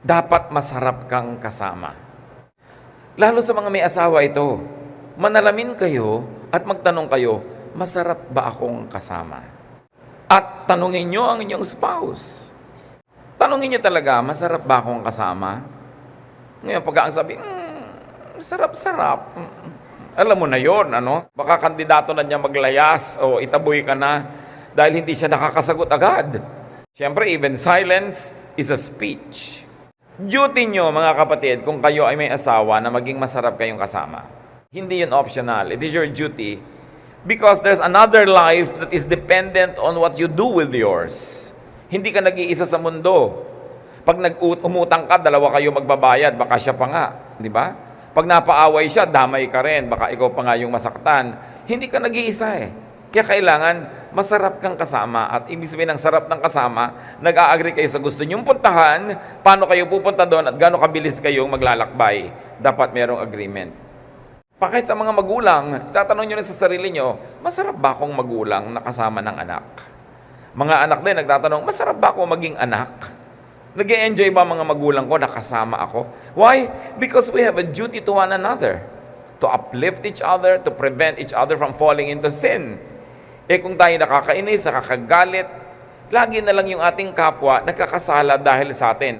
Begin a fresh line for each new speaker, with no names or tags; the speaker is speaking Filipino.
dapat masarap kang kasama. Lalo sa mga may asawa ito, manalamin kayo at magtanong kayo, masarap ba akong kasama? At tanungin nyo ang inyong spouse. Tanungin nyo talaga, masarap ba akong kasama? Ngayon, pag ang sabi, "Mm, sarap-sarap. Mm, Alam mo na yon ano? Baka kandidato na niya maglayas o itaboy ka na dahil hindi siya nakakasagot agad. Siyempre, even silence is a speech. Duty nyo, mga kapatid, kung kayo ay may asawa na maging masarap kayong kasama. Hindi yun optional. It is your duty because there's another life that is dependent on what you do with yours. Hindi ka nag-iisa sa mundo. Pag nag-umutang ka, dalawa kayo magbabayad, baka siya pa nga, di ba? Pag napaaway siya, damay ka rin, baka ikaw pa nga yung masaktan. Hindi ka nag-iisa eh. Kaya kailangan masarap kang kasama at ibig sabihin ng sarap ng kasama, nag-a-agree kayo sa gusto niyong puntahan, paano kayo pupunta doon at gaano kabilis kayong maglalakbay. Dapat merong agreement. Pakit sa mga magulang, tatanong nyo na sa sarili nyo, masarap ba akong magulang na kasama ng anak? Mga anak din nagtatanong, masarap ba ako maging anak? nag enjoy ba mga magulang ko na kasama ako? Why? Because we have a duty to one another. To uplift each other, to prevent each other from falling into sin. Eh kung tayo nakakainis, nakakagalit, lagi na lang yung ating kapwa nagkakasala dahil sa atin.